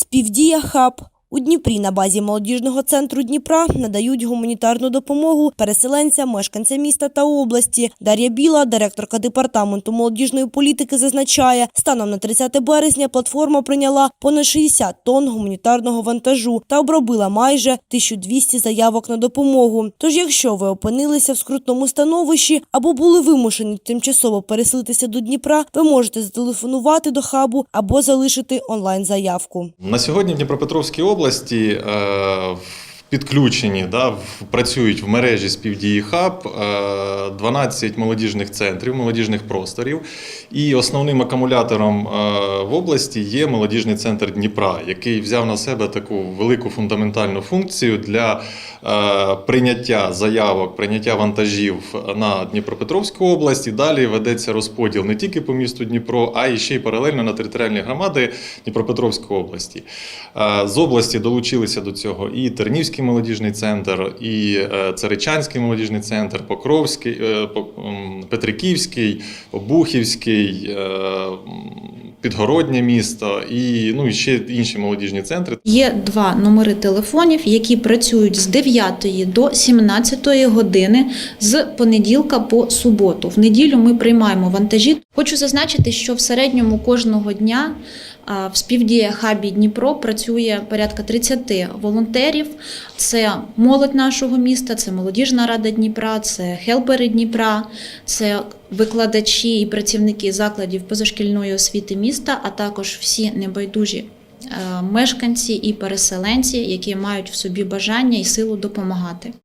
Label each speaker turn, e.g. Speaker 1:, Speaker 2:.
Speaker 1: Співдія хаб. У Дніпрі на базі молодіжного центру Дніпра надають гуманітарну допомогу переселенцям, мешканцям міста та області. Дар'я Біла, директорка департаменту молодіжної політики, зазначає, станом на 30 березня платформа прийняла понад 60 тонн гуманітарного вантажу та обробила майже 1200 заявок на допомогу. Тож, якщо ви опинилися в скрутному становищі або були вимушені тимчасово переселитися до Дніпра, ви можете зателефонувати до хабу або залишити онлайн заявку.
Speaker 2: На сьогодні в області е, в- підключені, да, працюють в мережі співдії хаб е, 12 молодіжних центрів, молодіжних просторів. І основним акумулятором е, в області є молодіжний центр Дніпра, який взяв на себе таку велику фундаментальну функцію для е, прийняття заявок, прийняття вантажів на Дніпропетровську область. І далі ведеться розподіл не тільки по місту Дніпро, а і ще й паралельно на територіальні громади Дніпропетровської області. Е, З області долучилися до цього і Тернівський молодіжний центр, і е, Царичанський молодіжний центр, Покровський, е, Петриківський, Обухівський, е, Підгороднє місто і ну і ще інші молодіжні центри.
Speaker 3: Є два номери телефонів, які працюють з 9 до 17 години з понеділка по суботу. В неділю ми приймаємо вантажі. Хочу зазначити, що в середньому кожного дня в співдія хабі Дніпро працює порядка 30 волонтерів. Це молодь нашого міста, це молодіжна рада Дніпра, це хелпери Дніпра, це викладачі і працівники закладів позашкільної освіти міста, а також всі небайдужі е, мешканці і переселенці, які мають в собі бажання і силу допомагати.